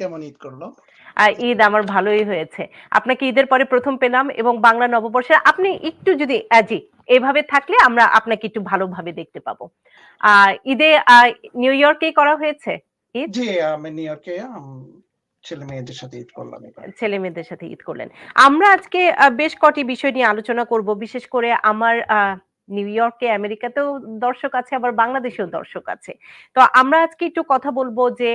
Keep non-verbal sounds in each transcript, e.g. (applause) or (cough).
কেমন ঈদ করল? আর ঈদ আমার ভালোই হয়েছে। আপনাকে ঈদের পরে প্রথম পেলাম এবং বাংলা নববর্ষে আপনি একটু যদি জি এভাবে থাকলে আমরা আপনাকে একটু ভালোভাবে দেখতে পাবো। ঈদে নিউ ইয়র্কে করা হয়েছে জি আমি নিউ ইয়র্কে ছেলে মেয়েদের সাথে ঈদ করলাম ছেলে মেয়েদের সাথে ঈদ করলেন। আমরা আজকে বেশ কটি বিষয় নিয়ে আলোচনা করব। বিশেষ করে আমার আহ, নিউ ইয়র্কে আমেরিকাতেও দর্শক আছে আবার বাংলাদেশেও দর্শক আছে। তো আমরা আজকে একটু কথা বলব যে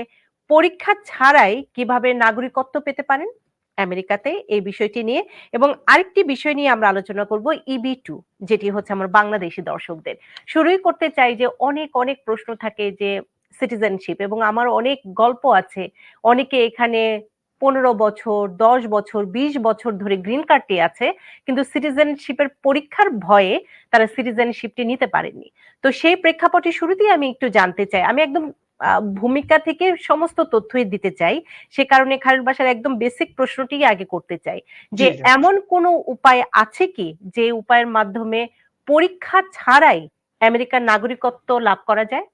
পরীক্ষা ছাড়াই কীভাবে নাগরিকত্ব পেতে পারেন আমেরিকাতে এই বিষয়টি নিয়ে এবং আরেকটি বিষয় নিয়ে আমরা আলোচনা করব ইবি টু যেটি হচ্ছে আমার বাংলাদেশি দর্শকদের। শুরুই করতে চাই যে অনেক অনেক প্রশ্ন থাকে যে সিটিজেনশিপ এবং আমার অনেক গল্প আছে। অনেকে এখানে পনেরো বছর, দশ বছর, বিশ বছর ধরে গ্রিন কার্ডটি আছে, কিন্তু সিটিজেনশিপের পরীক্ষার ভয়ে তারা সিটিজেনশিপটি নিতে পারেননি। তো সেই প্রেক্ষাপটে শুরুতেই আমি একটু জানতে চাই। আমি একদম ভূমিকা থেকে সমস্ত তথ্যই দিতে চাই। সে কারণে খালেদ বাসার একদম বেসিক প্রশ্নটি আগে করতে চাই। যে। এমন কোনো উপায় আছে কি যে উপায়ের মাধ্যমে পরীক্ষা ছাড়াই আমেরিকার নাগরিকত্ব লাভ করা যায়?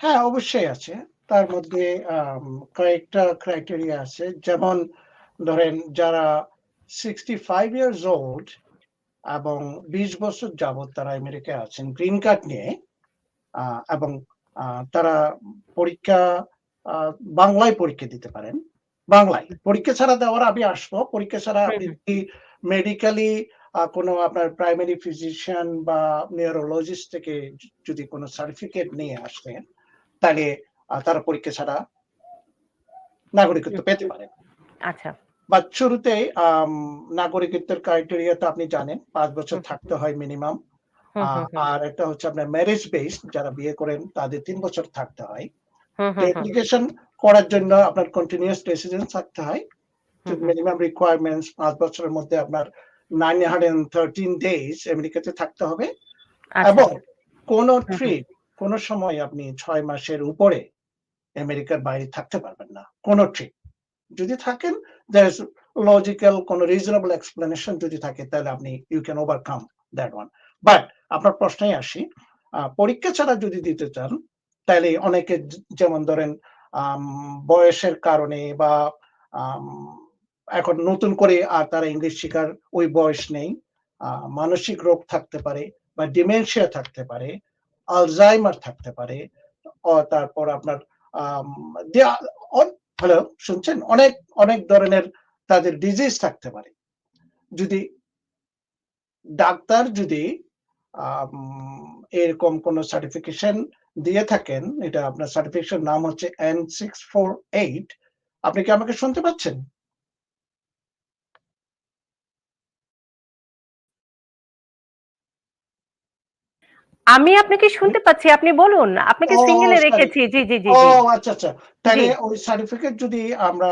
হ্যাঁ অবশ্যই আছে। তার মধ্যে কয়েকটা ক্রাইটেরিয়া আছে। যেমন ধরেন যারা সিক্সটি ফাইভ ইয়ার্স ওল্ড এবং বিশ বছর যাবত তারা আমেরিকায় আছেন গ্রিন কার্ড নিয়ে এবং তারা পরীক্ষা বাংলায় পরীক্ষা দিতে পারেন। বাংলায়। পরীক্ষা ছাড়া দেওয়ার আমি আসব। পরীক্ষা ছাড়া আপনি যদি মেডিকেলি কোনো আপনার প্রাইমারি ফিজিশিয়ান বা নিউরোলজিস্ট থেকে যদি কোনো সার্টিফিকেট নিয়ে আসেন তাহলে তারা পরীক্ষা ছাড়া নাগরিকত্ব পেতে পারেন আচ্ছা। বা শুরুতেই নাগরিকত্বের ক্রাইটেরিয়া তো আপনি জানেন পাঁচ বছর থাকতে হয় মিনিমাম আর একটা হচ্ছে আপনার ম্যারেজ বেসড যারা বিয়ে করেন তাদের তিন বছর থাকতে হয়। অ্যাপ্লিকেশন করার জন্য আপনার কন্টিনিউয়াস রেসিডেন্স থাকতে হয়। মিনিমাম রিকোয়ারমেন্টস পাঁচ বছরের মধ্যে আপনার নাইন হান্ড্রেড থার্টিন ডেজ আমেরিকাতে থাকতে হবে। আচ্ছা। এবং কোন ট্রিপ কোন সময় আপনি ছয় মাসের উপরে আমেরিকার বাইরে থাকতে পারবেন না। কোন ট্রিপ যদি থাকেন is লজিক্যাল কোন রিজনেবল এক্সপ্লেনেশন যদি থাকে তাহলে আপনি you can overcome that one but আপনার প্রশ্নে আসি। পরীক্ষা ছাড়া যদি দিতে চান, তাহলে অনেকে যেমন ধরেন বয়সের কারণে বা এখন নতুন করে আর তারা ইংলিশ শেখার ওই বয়স নেই মানসিক রোগ থাকতে পারে বা ডিমেনশিয়া থাকতে পারে, আলজাইমার থাকতে পারে তারপর আপনার হ্যালো, শুনছেন? অনেক অনেক ধরনের তাদের ডিজিজ থাকতে পারে। যদি, ডাক্তার যদি এরকম কোন সার্টিফিকেশন দিয়ে থাকেন এটা আপনার সার্টিফিকেশন নাম হচ্ছে এন সিক্স ফোর এইট আপনি কি আমাকে শুনতে পাচ্ছেন? আমি আপনাকে শুনতে পাচ্ছি আপনি বলুন আপনাকে সিঙ্গেলে রেখেছি জি জি জি ও আচ্ছা আচ্ছা। তাহলে। ওই সার্টিফিকেট যদি আমরা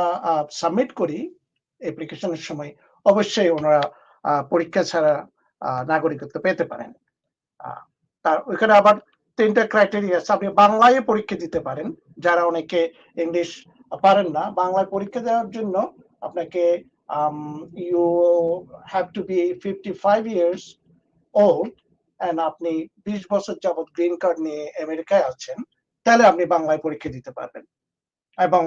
সাবমিট করি অ্যাপ্লিকেশনের সময় অবশ্যই ওনারা পরীক্ষা ছাড়া নাগরিকত্ব পেতে পারেন। তার ওইখানে আবার তিনটা ক্রাইটেরিয়া আছে। আপনি বাংলায় পরীক্ষা দিতে পারেন। যারা অনেকে ইংলিশ পারেন না, বাংলায় পরীক্ষা দেওয়ার জন্য আপনাকে you have to be fifty five years old and আপনি বিশ বছর যাবত গ্রিন কার্ড নিয়ে আমেরিকায় আছেন, তাহলে আপনি বাংলায় পরীক্ষা দিতে পারবেন। এবং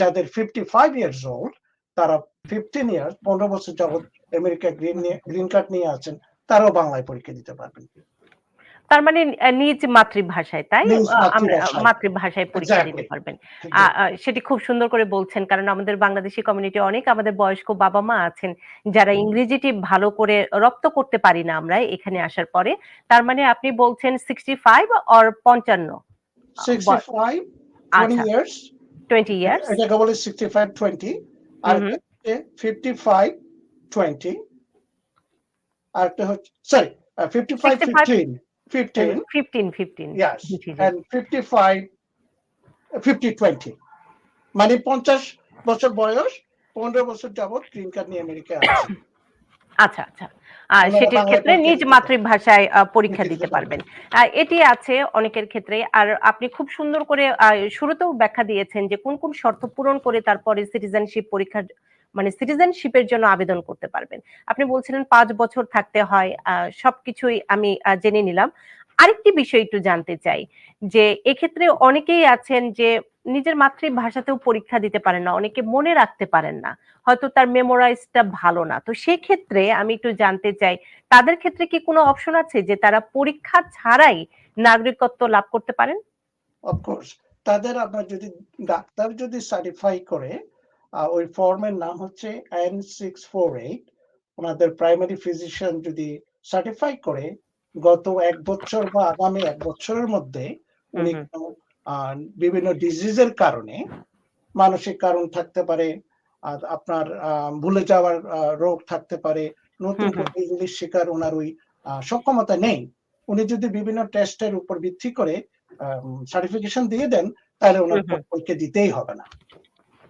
যাদের ফিফটি ফাইভ ইয়ার্স ওল্ড তারা ফিফটিন ইয়ার্স পনেরো বছর যাবৎ আমেরিকা গ্রিন নিয়ে গ্রিন কার্ড নিয়ে আছেন, তারাও বাংলায় পরীক্ষা দিতে পারবেন। তার মানে নিজ মাতৃভাষায় তাই? আমরা মাতৃভাষায়। পরীক্ষা দিতে পারবেন। সেটি খুব সুন্দর করে বলছেন কারণ আমাদের বাংলাদেশি কমিউনিটি অনেক আমাদের বয়স্ক বাবা মা আছেন যারা ইংরেজিটি ভালো করে রপ্ত করতে পারি না আমরা এখানে আসার পরে। তার মানে আপনি বলছেন সিক্সটি ফাইভ অর পঞ্চান্ন টোয়েন্টি ইয়ার্স টোয়েন্টি ইয়ার্স এটাকে বলে সিক্সটি ফাইভ টোয়েন্টি আর ফিফটি ফাইভ টোয়েন্টি আর একটা হচ্ছে sorry fifty five fifteen fifteen fifteen fifteen Yes, 15. and 55, 50, 20. মানে পঞ্চাশ বছর বয়স পনেরো বছর যাবত গ্রিন কার্ড নিয়ে আমেরিকায় আছে। (coughs) আচ্ছা আচ্ছা। আর সেটির ক্ষেত্রে নিজ মাতৃভাষায় পরীক্ষা দিতে পারবেন। এটি আছে অনেকের ক্ষেত্রে। আর আপনি খুব সুন্দর করে শুরুতেও ব্যাখ্যা দিয়েছেন যে কোন কোন শর্ত পূরণ করে তারপরে সিটিজেনশিপ পরীক্ষার মানে সিটিজেনশিপের জন্য আবেদন করতে পারবেন। আপনি বলছিলেন পাঁচ বছর থাকতে হয় সবকিছুই আমি জেনে নিলাম। আরেকটি বিষয় একটু জানতে চাই, যে এক্ষেত্রে অনেকেই আছেন যে নিজের মাতৃভাষাতেও পরীক্ষা দিতে পারেন না, অনেকে মনে রাখতে পারেন না, হয়তো তার মেমোরাইজটা ভালো না। তো সেক্ষেত্রে আমি একটু জানতে চাই, তাদের ক্ষেত্রে কি কোনো অপশন আছে যে তারা পরীক্ষা ছাড়াই নাগরিকত্ব লাভ করতে পারেন? অফকোর্স তাদের আপনার যদি ডাক্তার যদি সার্টিফাই করে ওই ফর্মের নাম হচ্ছে এন সিক্স ফোর এইট ওনাদের প্রাইমারি ফিজিশিয়ান যদি সার্টিফাই করে গত এক বছর বা আগামী এক বছরের মধ্যে উনি বিভিন্ন ডিজিজের কারণে মানসিক কারণ থাকতে পারে আর আপনার ভুলে যাওয়ার রোগ থাকতে পারে নতুন। ইংলিশ শেখার ওনার ওই সক্ষমতা নেই উনি যদি বিভিন্ন টেস্টের উপর ভিত্তি করে সার্টিফিকেশন দিয়ে দেন তাহলে ওনার। পরীক্ষা দিতেই হবে না